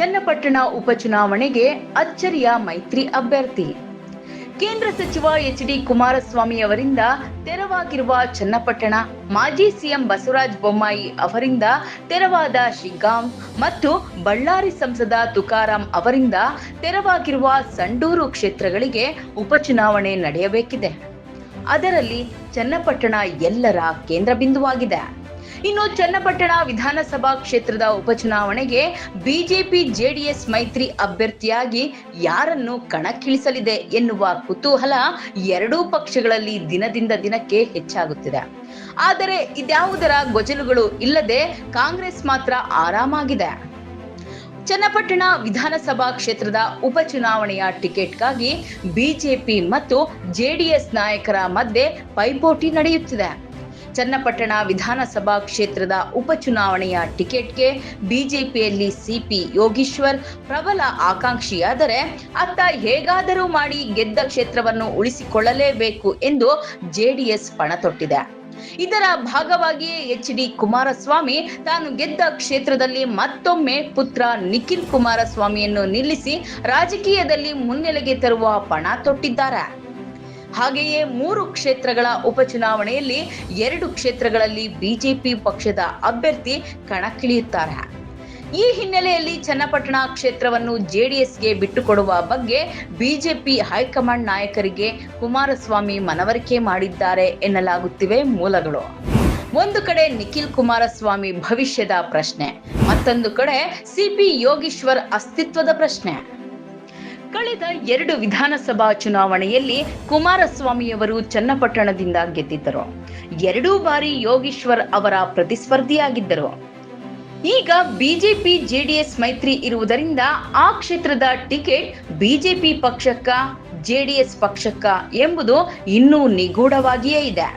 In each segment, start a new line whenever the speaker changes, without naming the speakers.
ಚನ್ನಪಟ್ಟಣ ಉಪಚುನಾವಣೆಗೆ ಅಚ್ಚರಿಯ ಮೈತ್ರಿ ಅಭ್ಯರ್ಥಿ. ಕೇಂದ್ರ ಸಚಿವ ಎಚ್ ಡಿ ಕುಮಾರಸ್ವಾಮಿ ಅವರಿಂದ ತೆರವಾಗಿರುವ ಚನ್ನಪಟ್ಟಣ, ಮಾಜಿ ಸಿಎಂ ಬಸವರಾಜ ಬೊಮ್ಮಾಯಿ ಅವರಿಂದ ತೆರವಾದ ಶಿಗ್ಗಾಂ ಮತ್ತು ಬಳ್ಳಾರಿ ಸಂಸದ ತುಕಾರಾಂ ಅವರಿಂದ ತೆರವಾಗಿರುವ ಸಂಡೂರು ಕ್ಷೇತ್ರಗಳಿಗೆ ಉಪಚುನಾವಣೆ ನಡೆಯಬೇಕಿದೆ. ಅದರಲ್ಲಿ ಚನ್ನಪಟ್ಟಣ ಎಲ್ಲರ ಕೇಂದ್ರ ಬಿಂದುವಾಗಿದೆ. ಇನ್ನು ಚನ್ನಪಟ್ಟಣ ವಿಧಾನಸಭಾ ಕ್ಷೇತ್ರದ ಉಪಚುನಾವಣೆಗೆ ಬಿಜೆಪಿ ಜೆಡಿಎಸ್ ಮೈತ್ರಿ ಅಭ್ಯರ್ಥಿಯಾಗಿ ಯಾರನ್ನು ಕಣಕ್ಕಿಳಿಸಲಿದೆ ಎನ್ನುವ ಕುತೂಹಲ ಎರಡೂ ಪಕ್ಷಗಳಲ್ಲಿ ದಿನದಿಂದ ದಿನಕ್ಕೆ ಹೆಚ್ಚಾಗುತ್ತಿದೆ. ಆದರೆ ಇದ್ಯಾವುದರ ಗೊಜಲುಗಳು ಇಲ್ಲದೆ ಕಾಂಗ್ರೆಸ್ ಮಾತ್ರ ಆರಾಮಾಗಿದೆ. ಚನ್ನಪಟ್ಟಣ ವಿಧಾನಸಭಾ ಕ್ಷೇತ್ರದ ಉಪಚುನಾವಣೆಯ ಟಿಕೆಟ್ಗಾಗಿ ಬಿಜೆಪಿ ಮತ್ತು ಜೆಡಿಎಸ್ ನಾಯಕರ ಮಧ್ಯೆ ಪೈಪೋಟಿ ನಡೆಯುತ್ತಿದೆ. ಚನ್ನಪಟ್ಟಣ ವಿಧಾನಸಭಾ ಕ್ಷೇತ್ರದ ಉಪಚುನಾವಣೆಯ ಟಿಕೆಟ್ಗೆ ಬಿಜೆಪಿಯಲ್ಲಿ ಸಿಪಿ ಯೋಗೀಶ್ವರ್ ಪ್ರಬಲ ಆಕಾಂಕ್ಷಿಯಾದರೆ ಅತ್ತ ಹೇಗಾದರೂ ಮಾಡಿ ಗೆದ್ದ ಕ್ಷೇತ್ರವನ್ನು ಉಳಿಸಿಕೊಳ್ಳಲೇಬೇಕು ಎಂದು ಜೆಡಿಎಸ್ ಪಣ ತೊಟ್ಟಿದೆ ಇದರ ಭಾಗವಾಗಿಯೇ ಎಚ್ ಡಿ ಕುಮಾರಸ್ವಾಮಿ ತಾನು ಗೆದ್ದ ಕ್ಷೇತ್ರದಲ್ಲಿ ಮತ್ತೊಮ್ಮೆ ಪುತ್ರ ನಿಖಿಲ್ ಕುಮಾರಸ್ವಾಮಿಯನ್ನು ನಿಲ್ಲಿಸಿ ರಾಜಕೀಯದಲ್ಲಿ ಮುನ್ನೆಲೆಗೆ ತರುವ ಪಣ ತೊಟ್ಟಿದ್ದಾರೆ. ಹಾಗೆಯೇ ಮೂರು ಕ್ಷೇತ್ರಗಳ ಉಪಚುನಾವಣೆಯಲ್ಲಿ ಎರಡು ಕ್ಷೇತ್ರಗಳಲ್ಲಿ ಬಿಜೆಪಿ ಪಕ್ಷದ ಅಭ್ಯರ್ಥಿ ಕಣಕ್ಕಿಳಿಯುತ್ತಾರೆ. ಈ ಹಿನ್ನೆಲೆಯಲ್ಲಿ ಚನ್ನಪಟ್ಟಣ ಕ್ಷೇತ್ರವನ್ನು ಜೆಡಿಎಸ್ಗೆ ಬಿಟ್ಟುಕೊಡುವ ಬಗ್ಗೆ ಬಿಜೆಪಿ ಹೈಕಮಾಂಡ್ ನಾಯಕರಿಗೆ ಕುಮಾರಸ್ವಾಮಿ ಮನವರಿಕೆ ಮಾಡಿದ್ದಾರೆ ಎನ್ನಲಾಗುತ್ತಿವೆ ಮೂಲಗಳು. ಒಂದು ಕಡೆ ನಿಖಿಲ್ ಕುಮಾರಸ್ವಾಮಿ ಭವಿಷ್ಯದ ಪ್ರಶ್ನೆ, ಮತ್ತೊಂದು ಕಡೆ ಸಿಪಿ ಯೋಗೀಶ್ವರ್ ಅಸ್ತಿತ್ವದ ಪ್ರಶ್ನೆ. ಕಳೆದ ಎರಡು ವಿಧಾನಸಭಾ ಚುನಾವಣೆಯಲ್ಲಿ ಕುಮಾರಸ್ವಾಮಿಯವರು ಚನ್ನಪಟ್ಟಣದಿಂದ ಗೆದ್ದಿದ್ದರು. ಎರಡೂ ಬಾರಿ ಯೋಗೀಶ್ವರ್ ಅವರ ಪ್ರತಿಸ್ಪರ್ಧಿಯಾಗಿದ್ದರು. ಈಗ ಬಿಜೆಪಿ ಜೆಡಿಎಸ್ ಮೈತ್ರಿ ಇರುವುದರಿಂದ ಆ ಕ್ಷೇತ್ರದ ಟಿಕೆಟ್ ಬಿಜೆಪಿ ಪಕ್ಷಕ್ಕ, ಜೆಡಿಎಸ್ ಪಕ್ಷಕ್ಕ ಎಂಬುದು ಇನ್ನೂ ನಿಗೂಢವಾಗಿಯೇ ಇದೆ.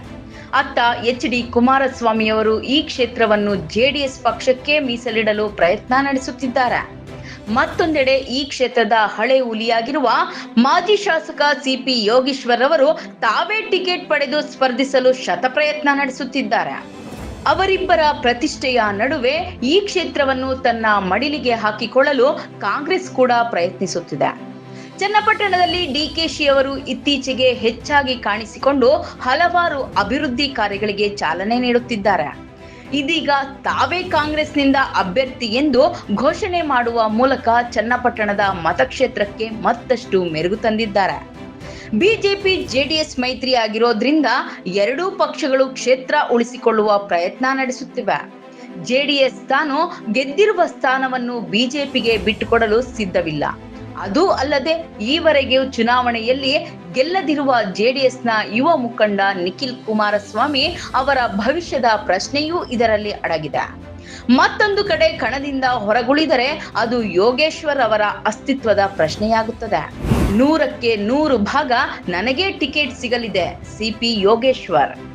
ಅತ್ತ ಎಚ್ ಡಿ ಕುಮಾರಸ್ವಾಮಿಯವರು ಈ ಕ್ಷೇತ್ರವನ್ನು ಜೆಡಿಎಸ್ ಪಕ್ಷಕ್ಕೆ ಮೀಸಲಿಡಲು ಪ್ರಯತ್ನ ನಡೆಸುತ್ತಿದ್ದಾರೆ. ಮತ್ತೊಂದೆಡೆ ಈ ಕ್ಷೇತ್ರದ ಹಳೆ ಹುಲಿಯಾಗಿರುವ ಮಾಜಿ ಶಾಸಕ ಸಿಪಿ ಯೋಗೀಶ್ವರ್ ಅವರು ತಾವೇ ಟಿಕೆಟ್ ಪಡೆದು ಸ್ಪರ್ಧಿಸಲು ಶತಪ್ರಯತ್ನ ನಡೆಸುತ್ತಿದ್ದಾರೆ. ಅವರಿಬ್ಬರ ಪ್ರತಿಷ್ಠೆಯ ನಡುವೆ ಈ ಕ್ಷೇತ್ರವನ್ನು ತನ್ನ ಮಡಿಲಿಗೆ ಹಾಕಿಕೊಳ್ಳಲು ಕಾಂಗ್ರೆಸ್ ಕೂಡ ಪ್ರಯತ್ನಿಸುತ್ತಿದೆ. ಚನ್ನಪಟ್ಟಣದಲ್ಲಿ ಡಿಕೆಶಿ ಅವರು ಇತ್ತೀಚೆಗೆ ಹೆಚ್ಚಾಗಿ ಕಾಣಿಸಿಕೊಂಡು ಹಲವಾರು ಅಭಿವೃದ್ಧಿ ಕಾರ್ಯಗಳಿಗೆ ಚಾಲನೆ ನೀಡುತ್ತಿದ್ದಾರೆ. ಇದೀಗ ತಾವೇ ಕಾಂಗ್ರೆಸ್ನಿಂದ ಅಭ್ಯರ್ಥಿ ಎಂದು ಘೋಷಣೆ ಮಾಡುವ ಮೂಲಕ ಚನ್ನಪಟ್ಟಣದ ಮತಕ್ಷೇತ್ರಕ್ಕೆ ಮತ್ತಷ್ಟು ಮೆರುಗು ತಂದಿದ್ದಾರೆ. ಬಿಜೆಪಿ ಜೆಡಿಎಸ್ ಮೈತ್ರಿ ಆಗಿರೋದ್ರಿಂದ ಎರಡೂ ಪಕ್ಷಗಳು ಕ್ಷೇತ್ರ ಉಳಿಸಿಕೊಳ್ಳುವ ಪ್ರಯತ್ನ ನಡೆಸುತ್ತಿವೆ. ಜೆಡಿಎಸ್ ತಾನು ಗೆದ್ದಿರುವ ಸ್ಥಾನವನ್ನು ಬಿಜೆಪಿಗೆ ಬಿಟ್ಟುಕೊಡಲು ಸಿದ್ಧವಿಲ್ಲ. ಅದು ಅಲ್ಲದೆ ಈವರೆಗೆ ಚುನಾವಣೆಯಲ್ಲಿ ಗೆಲ್ಲದಿರುವ ಜೆಡಿಎಸ್ನ ಯುವ ಮುಖಂಡ ನಿಖಿಲ್ ಕುಮಾರಸ್ವಾಮಿ ಅವರ ಭವಿಷ್ಯದ ಪ್ರಶ್ನೆಯೂ ಇದರಲ್ಲಿ ಅಡಗಿದೆ. ಮತ್ತೊಂದು ಕಡೆ ಕಣದಿಂದ ಹೊರಗುಳಿದರೆ ಅದು ಯೋಗೇಶ್ವರ್ ಅವರ ಅಸ್ತಿತ್ವದ ಪ್ರಶ್ನೆಯಾಗುತ್ತದೆ. ನೂರಕ್ಕೆ ನೂರು ಭಾಗ ನನಗೆ ಟಿಕೆಟ್ ಸಿಗಲಿದೆ, ಸಿಪಿ ಯೋಗೇಶ್ವರ್.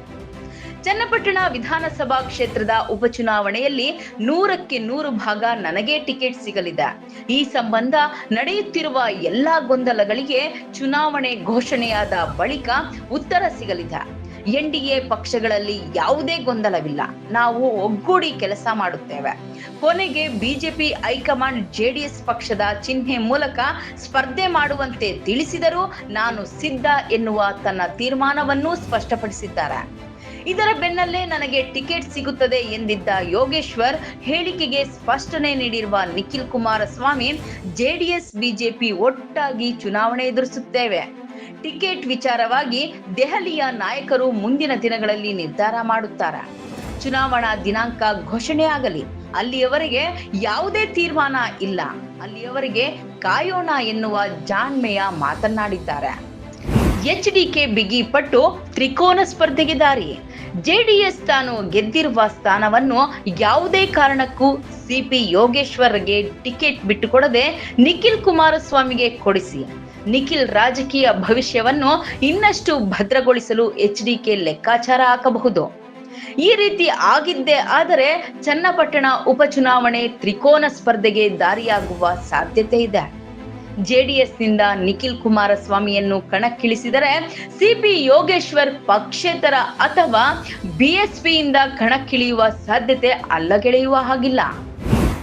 ಚನ್ನಪಟ್ಟಣ ವಿಧಾನಸಭಾ ಕ್ಷೇತ್ರದ ಉಪಚುನಾವಣೆಯಲ್ಲಿ ನೂರಕ್ಕೆ ನೂರು ಭಾಗ ನನಗೆ ಟಿಕೆಟ್ ಸಿಗಲಿದೆ. ಈ ಸಂಬಂಧ ನಡೆಯುತ್ತಿರುವ ಎಲ್ಲಾ ಗೊಂದಲಗಳಿಗೆ ಚುನಾವಣೆ ಘೋಷಣೆಯಾದ ಬಳಿಕ ಉತ್ತರ ಸಿಗಲಿದೆ. ಎನ್ಡಿಎ ಪಕ್ಷಗಳಲ್ಲಿ ಯಾವುದೇ ಗೊಂದಲವಿಲ್ಲ. ನಾವು ಒಗ್ಗೂಡಿ ಕೆಲಸ ಮಾಡುತ್ತೇವೆ. ಕೊನೆಗೆ ಬಿಜೆಪಿ ಹೈಕಮಾಂಡ್ ಜೆಡಿಎಸ್ ಪಕ್ಷದ ಚಿಹ್ನೆ ಮೂಲಕ ಸ್ಪರ್ಧೆ ಮಾಡುವಂತೆ ತಿಳಿಸಿದರೂ ನಾನು ಸಿದ್ಧ ಎನ್ನುವ ತನ್ನ ತೀರ್ಮಾನವನ್ನೂ ಸ್ಪಷ್ಟಪಡಿಸಿದ್ದಾರೆ. ಇದರ ಬೆನ್ನಲ್ಲೇ ನನಗೆ ಟಿಕೆಟ್ ಸಿಗುತ್ತದೆ ಎಂದಿದ್ದ ಯೋಗೇಶ್ವರ್ ಹೇಳಿಕೆಗೆ ಸ್ಪಷ್ಟನೆ ನೀಡಿರುವ ನಿಖಿಲ್ ಕುಮಾರಸ್ವಾಮಿ ಜೆಡಿಎಸ್, ಬಿಜೆಪಿ ಒಟ್ಟಾಗಿ ಚುನಾವಣೆ ಎದುರಿಸುತ್ತೇವೆ. ಟಿಕೆಟ್ ವಿಚಾರವಾಗಿ ದೆಹಲಿಯ ನಾಯಕರು ಮುಂದಿನ ದಿನಗಳಲ್ಲಿ ನಿರ್ಧಾರ ಮಾಡುತ್ತಾರೆ. ಚುನಾವಣಾ ದಿನಾಂಕ ಘೋಷಣೆ ಆಗಲಿ. ಅಲ್ಲಿಯವರೆಗೆ ಯಾವುದೇ ತೀರ್ಮಾನ ಇಲ್ಲ. ಅಲ್ಲಿಯವರೆಗೆ ಕಾಯೋಣ ಎನ್ನುವ ಜಾಣ್ಮೆಯ ಮಾತನಾಡಿದ್ದಾರೆ ಎಚ್ ಡಿಕೆ ಬಿಗಿ ಪಟ್ಟು ತ್ರಿಕೋನ ಸ್ಪರ್ಧೆಗೆ ದಾರಿ. ಜೆಡಿಎಸ್ ತಾನು ಗೆದ್ದಿರುವ ಸ್ಥಾನವನ್ನು ಯಾವುದೇ ಕಾರಣಕ್ಕೂ ಸಿಪಿ ಯೋಗೇಶ್ವರ್ಗೆ ಟಿಕೆಟ್ ಬಿಟ್ಟುಕೊಡದೆ ನಿಖಿಲ್ ಕುಮಾರಸ್ವಾಮಿಗೆ ಕೊಡಿಸಿ. ನಿಖಿಲ್ ರಾಜಕೀಯ ಭವಿಷ್ಯವನ್ನು ಇನ್ನಷ್ಟು ಭದ್ರಗೊಳಿಸಲು ಎಚ್ ಡಿಕೆ ಲೆಕ್ಕಾಚಾರ ಹಾಕಬಹುದು. ಈ ರೀತಿ ಆಗಿದ್ದೇ ಆದರೆ ಚನ್ನಪಟ್ಟಣ ಉಪಚುನಾವಣೆ ತ್ರಿಕೋನ ಸ್ಪರ್ಧೆಗೆ ದಾರಿಯಾಗುವ ಸಾಧ್ಯತೆ ಇದೆ. ಜೆಡಿಎಸ್ನಿಂದ ನಿಖಿಲ್ ಕುಮಾರಸ್ವಾಮಿಯನ್ನು ಕಣಕ್ಕಿಳಿಸಿದರೆ ಸಿಪಿ ಯೋಗೇಶ್ವರ್ ಪಕ್ಷೇತರ ಅಥವಾ ಬಿಎಸ್ಪಿಯಿಂದ ಕಣಕ್ಕಿಳಿಯುವ ಸಾಧ್ಯತೆ ಅಲ್ಲಗೆಳೆಯುವ ಹಾಗಿಲ್ಲ.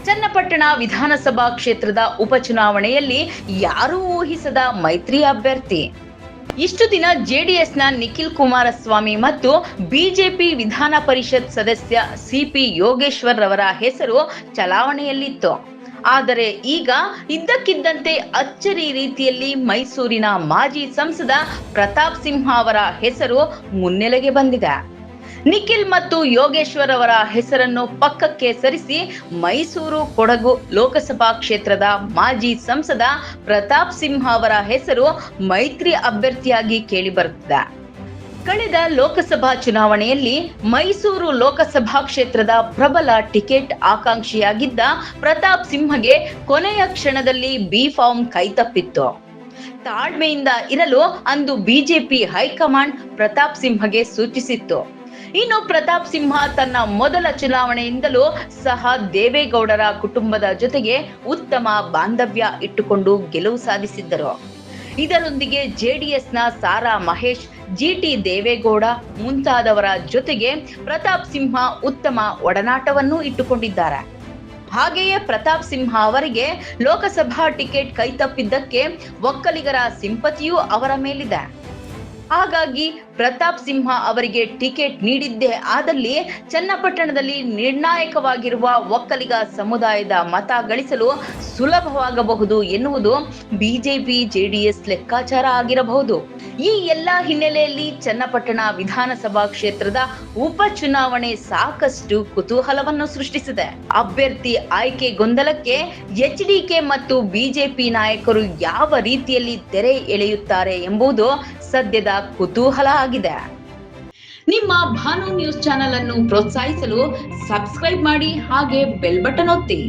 ಚನ್ನಪಟ್ಟಣ ವಿಧಾನಸಭಾ ಕ್ಷೇತ್ರದ ಉಪಚುನಾವಣೆಯಲ್ಲಿ ಯಾರೂ ಊಹಿಸದ ಮೈತ್ರಿ ಅಭ್ಯರ್ಥಿ. ಇಷ್ಟು ದಿನ ಜೆಡಿಎಸ್ನ ನಿಖಿಲ್ ಕುಮಾರಸ್ವಾಮಿ ಮತ್ತು ಬಿಜೆಪಿ ವಿಧಾನ ಪರಿಷತ್ ಸದಸ್ಯ ಸಿಪಿ ಯೋಗೇಶ್ವರ್ ರವರ ಹೆಸರು ಚಲಾವಣೆಯಲ್ಲಿತ್ತು. ಆದರೆ ಈಗ ಇದ್ದಕ್ಕಿದ್ದಂತೆ ಅಚ್ಚರಿ ರೀತಿಯಲ್ಲಿ ಮೈಸೂರಿನ ಮಾಜಿ ಸಂಸದ ಪ್ರತಾಪ್ ಸಿಂಹ ಅವರ ಹೆಸರು ಮುನ್ನೆಲೆಗೆ ಬಂದಿದೆ. ನಿಖಿಲ್ ಮತ್ತು ಯೋಗೇಶ್ವರ್ ಅವರ ಹೆಸರನ್ನು ಪಕ್ಕಕ್ಕೆ ಸರಿಸಿ ಮೈಸೂರು ಕೊಡಗು ಲೋಕಸಭಾ ಕ್ಷೇತ್ರದ ಮಾಜಿ ಸಂಸದ ಪ್ರತಾಪ್ ಸಿಂಹ ಅವರ ಹೆಸರು ಮೈತ್ರಿ ಅಭ್ಯರ್ಥಿಯಾಗಿ ಕೇಳಿಬರುತ್ತಿದೆ. ಕಳೆದ ಲೋಕಸಭಾ ಚುನಾವಣೆಯಲ್ಲಿ ಮೈಸೂರು ಲೋಕಸಭಾ ಕ್ಷೇತ್ರದ ಪ್ರಬಲ ಟಿಕೆಟ್ ಆಕಾಂಕ್ಷಿಯಾಗಿದ್ದ ಪ್ರತಾಪ್ ಸಿಂಹಗೆ ಕೊನೆಯ ಕ್ಷಣದಲ್ಲಿ ಬಿ ಫಾರ್ಮ್ ಕೈತಪ್ಪಿತ್ತು. ತಾಳ್ಮೆಯಿಂದ ಇರಲು ಅಂದು ಬಿಜೆಪಿ ಹೈಕಮಾಂಡ್ ಪ್ರತಾಪ್ ಸಿಂಹಗೆ ಸೂಚಿಸಿತ್ತು. ಇನ್ನು ಪ್ರತಾಪ್ ಸಿಂಹ ತನ್ನ ಮೊದಲ ಚುನಾವಣೆಯಿಂದಲೂ ಸಹ ದೇವೇಗೌಡರ ಕುಟುಂಬದ ಜೊತೆಗೆ ಉತ್ತಮ ಬಾಂಧವ್ಯ ಇಟ್ಟುಕೊಂಡು ಗೆಲುವು ಸಾಧಿಸಿದ್ದರು. ಇದರೊಂದಿಗೆ ಜೆಡಿಎಸ್ನ ಸಾರಾ ಮಹೇಶ್ ಜಿಟಿ ದೇವೇಗೌಡ ಮುಂತಾದವರ ಜೊತೆಗೆ ಪ್ರತಾಪ್ ಸಿಂಹ ಉತ್ತಮ ಒಡನಾಟವನ್ನು ಇಟ್ಟುಕೊಂಡಿದ್ದಾರೆ. ಹಾಗೆಯೇ ಪ್ರತಾಪ್ ಸಿಂಹ ಅವರಿಗೆ ಲೋಕಸಭಾ ಟಿಕೆಟ್ ಕೈತಪ್ಪಿದ್ದಕ್ಕೆ ಒಕ್ಕಲಿಗರ ಸಿಂಪತಿಯೂ ಅವರ ಮೇಲಿದೆ. ಹಾಗಾಗಿ ಪ್ರತಾಪ್ ಸಿಂಹ ಅವರಿಗೆ ಟಿಕೆಟ್ ನೀಡಿದ್ದೇ ಆದಲ್ಲಿ ಚನ್ನಪಟ್ಟಣದಲ್ಲಿ ನಿರ್ಣಾಯಕವಾಗಿರುವ ಒಕ್ಕಲಿಗ ಸಮುದಾಯದ ಮತ ಗಳಿಸಲು ಸುಲಭವಾಗಬಹುದು ಎನ್ನುವುದು ಬಿಜೆಪಿ ಜೆಡಿಎಸ್ ಲೆಕ್ಕಾಚಾರ ಆಗಿರಬಹುದು. ಈ ಎಲ್ಲ ಹಿನ್ನೆಲೆಯಲ್ಲಿ ಚನ್ನಪಟ್ಟಣ ವಿಧಾನಸಭಾ ಕ್ಷೇತ್ರದ ಉಪಚುನಾವಣೆ ಸಾಕಷ್ಟು ಕುತೂಹಲವನ್ನು ಸೃಷ್ಟಿಸಿದೆ. ಅಭ್ಯರ್ಥಿ ಆಯ್ಕೆ ಗೊಂದಲಕ್ಕೆ ಎಚ್ಡಿಕೆ ಮತ್ತು ಬಿಜೆಪಿ ನಾಯಕರು ಯಾವ ರೀತಿಯಲ್ಲಿ ತೆರೆ ಎಳೆಯುತ್ತಾರೆ ಎಂಬುದು ಸದ್ಯದ ಕುತೂಹಲ ಆಗಿದೆ. ನಿಮ್ಮ ಭಾನು ನ್ಯೂಸ್ ಚಾನೆಲ್ ಅನ್ನು ಪ್ರೋತ್ಸಾಹಿಸಲು ಸಬ್ಸ್ಕ್ರೈಬ್ ಮಾಡಿ ಹಾಗೆ ಬೆಲ್ ಬಟನ್ ಒತ್ತಿ.